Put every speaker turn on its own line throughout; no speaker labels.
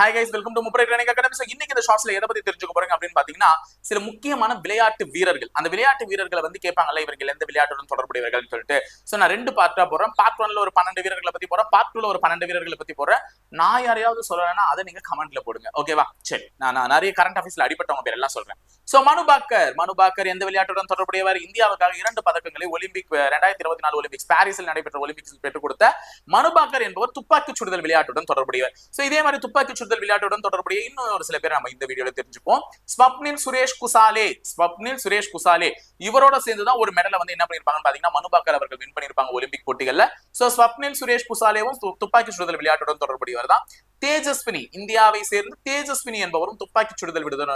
Hi guys welcome to முப்பரை training academy so இன்னைக்கு இந்த ஷார்ட்ஸ்ல எதை பத்தி தெரிஞ்சுக்க போறீங்க அப்படின்னு பாத்தீங்கன்னா சில முக்கியமான விளையாட்டு வீரர்கள் அந்த விளையாட்டு வீரர்களை வந்து கேட்பாங்கல்ல இவர்கள் எந்த விளையாட்டுடன் தொடர்புடையவர்கள் சொல்லிட்டு. ஸோ நான் ரெண்டு பார்ட்டா போறேன். பார்ட் ஒன்ல ஒரு பன்னெண்டு வீரர்களை பத்தி போறேன். பார்ட் டூல ஒரு பன்னெண்டு வீரர்களை பத்தி போறேன். நான் யாரையாவது சொல்லலைன்னா அதை நீங்க கமெண்ட்ல போடுங்க. ஓகேவா சரி. நான் நான் நிறைய கரண்ட் ஆஃபீஸ்ல அடிப்பட்டவங்க பேர் எல்லாம் சொல்றேன். ஸோ மனு பாக்கர். மனு பாக்கர் எந்த விளையாட்டுடன் தொடர்புடையவர்? இந்தியாவுக்காக இரண்டு பதக்கங்களை ஒலிம்பிக் ரெண்டாயிரத்தி இருபத்தி நாலு ஒலிம்பிக்ஸ் பாரிஸில் நடைபெற்ற ஒலிம்பிக்ஸ் பெற்றுக் கொடுத்த மனு பாக்கர் என்பவர் துப்பாக்கி சுடுதல் விளையாட்டுடன் தொடர்புடையவர். ஸோ இதே மாதிரி துப்பாக்கி சுடுதல் விளையாட்டுடன் தொடர்புடைய இன்னும் ஒரு சில பேர் நம்ம இந்த வீடியோல தெரிஞ்சுப்போம். ஸ்வப்னில் சுரேஷ் குசாலே. ஸ்வப்னில் சுரேஷ் குசாலே. இவரோட சேர்ந்து தான் ஒரு மெடலை வந்து என்ன பண்ணிருப்பாங்கன்னு பாத்தீங்கன்னா மனு பாக்கர் அவர்கள் வின் பண்ணிருப்பாங்க ஒலிம்பிக் போட்டிகள்ல. சோ ஸ்வப்னில் சுரேஷ் குசாலேவும் துப்பாக்கி சுடுதல் விளையாட்டுடன் தொடர்புடையவர் தான் தேஜஸ்வினி இந்தியாவை சேர்ந்து தேஜஸ்வினி என்பவரும் துப்பாக்கி சுடுதல் விடுதல்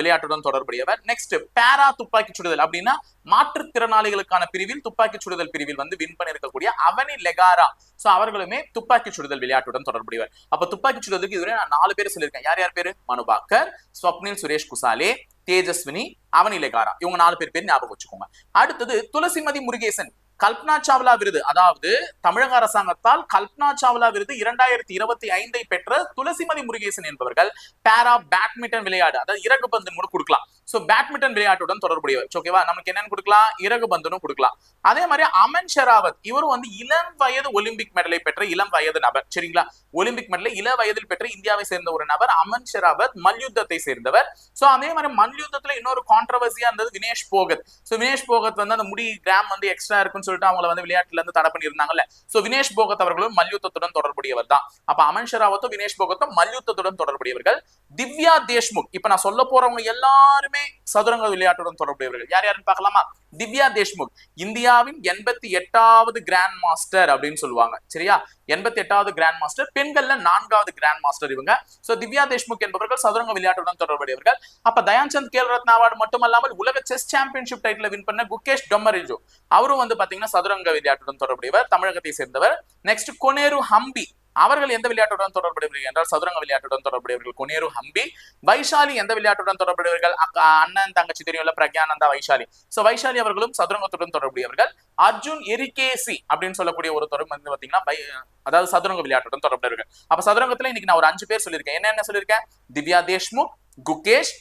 விளையாட்டுடன் தொடர்புடையவர். நெக்ஸ்ட் பேரா துப்பாக்கி சுடுதல் அப்படின்னா மாற்றுத்திறனாளிகளுக்கான பிரிவில் துப்பாக்கி சுடுதல் பிரிவில் வந்து வின் பண்ணிருக்கக்கூடிய அவனி லெகாரா. சோ அவர்களுமே துப்பாக்கி சுடுதல் விளையாட்டுடன் தொடர்புடையவர். அப்ப துப்பாக்கி சுடுதலுக்கு இதுவரை நான் நாலு பேர் சொல்லியிருக்கேன். யார் யார் பேரு? மனுபாக்கர் ஸ்வப்னில் சுரேஷ் குசாலே தேஜஸ்வினி அவனி லெகாரா. இவங்க நாலு பேர் பேர் ஞாபகம் வச்சுக்கோங்க. அடுத்தது துளசிமதி முருகேசன். கல்பனா சாவ்லா விருது. அதாவது தமிழக அரசாங்கத்தால் கல்பனா சாவ்லா விருது இரண்டாயிரத்தி இருபத்தி ஐந்தை பெற்ற துளசிமதி முருகேசன் என்பவர்கள் பேரா பேட்மிண்டன் விளையாடு அதாவது இறகு பந்து கூட கொடுக்கலாம். சோ பேட்மிண்டன் விளையாட்டுடன் தொடர்புடையவர். ஓகேவா நமக்கு என்னன்னு கொடுக்கலாம்? இறகு பந்தனும் கொடுக்கலாம். அதே மாதிரி அமன் ஷெராவத் இவரும் வந்து இளம் வயது ஒலிம்பிக் மெடலை பெற்ற இளம் வயது நபர். சரிங்களா? ஒலிம்பிக் மெடலை இள வயதில் பெற்ற இந்தியாவை சேர்ந்த ஒரு நபர் அமன் ஷெராவத் மல்யுத்தத்தை சேர்ந்தவர். சோ அதே மாதிரி மல்யுத்தத்துல இன்னொரு கான்ட்ரவர்சியா இருந்தது வினேஷ் போகத். சோ வினேஷ் போகத் வந்து அந்த முடி கிராம் வந்து எக்ஸ்ட்ரா இருக்குன்னு சொல்லிட்டு அவங்கள வந்து விளையாட்டுல இருந்து தடை பண்ணியிருந்தாங்கல்ல. சோ வினேஷ் போகத் அவர்களும் மல்யுத்தத்துடன் தொடர்புடையவர் தான். அப்ப அமன் ஷெராவத்தும் வினேஷ் போகத்தும் மல்யுத்தத்துடன் தொடர்புடையவர்கள். திவ்யா தேஷ்முக். இப்ப நான் சொல்ல போறவங்க எல்லாருமே சதுரங்க விளையாட்டுடன் தொடர்புடையவர்கள். யார் யாருன்னு பார்க்கலாமா? திவ்யா தேஷ்முக். இந்தியாவின் எண்பத்தி எட்டாவது கிராண்ட் மாஸ்டர் அப்படின்னு சொல்லுவாங்க. சரியா? எண்பத்தி எட்டாவது கிராண்ட் மாஸ்டர் பெண்கள்ல நான்காவது கிராண்ட் மாஸ்டர் இவங்க. சோ திவ்யா தேஷ்முக் என்பவர்கள் சதுரங்க விளையாட்டுடன் தொடர்புடையவர்கள். அப்ப தயான்சந்த் கேல் ரத்னா அவார்டு மட்டுமல்லாமல் உலக செஸ் சாம்பியன்ஷிப் டைட்டில் வின் பண்ண குகேஷ் டொம்மரிஜோ அவரும் வந்து பாத்தீங்கன்னா சதுரங்க விளையாட்டுடன் தொடர்புடையவர் தமிழகத்தை சேர்ந்தவர். நெக்ஸ்ட் கொனேரு ஹம்பி. அவர்கள் எந்த விளையாட்டுடன் தொடர்புடையவர்கள் என்றால் சதுரங்க விளையாட்டுடன் தொடர்புடையவர்கள் கொனேரு ஹம்பி வைஷாலி எந்த விளையாட்டுடன் தொடர்புடையவர்கள்? அக்கா அண்ணன் தங்கச்சி தெரியும்ல பிரக்யானந்தா வைஷாலி. சோ வைஷாலி அவர்களும் சதுரங்கத்துடன் தொடர்புடையவர்கள். அர்ஜுன் எரிகேசி அப்படின்னு சொல்லக்கூடிய ஒரு தொடர்பு வந்து பாத்தீங்கன்னா அதாவது சதுரங்க விளையாட்டுடன் தொடர்புடையவர்கள். அப்ப சதுரங்கத்துல இன்னைக்கு நான் ஒரு அஞ்சு பேர் சொல்லியிருக்கேன். என்னென்ன சொல்லியிருக்கேன்? திவ்யா தேஷ்முக் குகேஷ்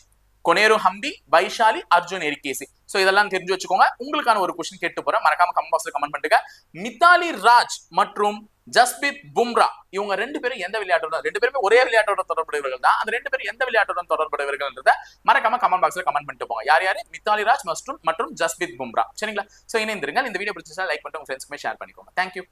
கொனேரு ஹம்பி வைஷாலி அர்ஜுன் எரிகேசி. சோ இதெல்லாம் தெரிஞ்சு வச்சுக்கோங்க. உங்களுக்கான ஒரு கொஸ்டின் கேட்டு போறேன். மறக்காம கமெண்ட் பாக்ஸ்ல கமெண்ட் பண்ணுங்க. மித்தாலி ராஜ் மற்றும் ஜஸ்பித் பும்ரா. இவங்க ரெண்டு பேரும் எந்த விளையாட்டுடன் ரெண்டு பேருமே ஒரே விளையாட்டோட தொடர்புடையவர்கள் தான். அந்த ரெண்டு பேரும் எந்த விளையாட்டுடன் தொடர்புடையவர்கள்ன்றத மறக்காம கமெண்ட் பாக்ஸ்ல கமெண்ட் பண்ணிட்டு போங்க. யார் யாரு? மித்தாலி ராஜ் மற்றும் மற்றும் ஜஸ்பித் பும்ரா. சரிங்களா? சோ இணைந்திருங்க இந்த வீடியோ பிடிச்சிருந்தா லைக் பண்ணிட்டு உங்க ஃப்ரெண்ட்ஸ்க்குமே ஷேர் பண்ணிக்கோங்க. தேங்க்யூ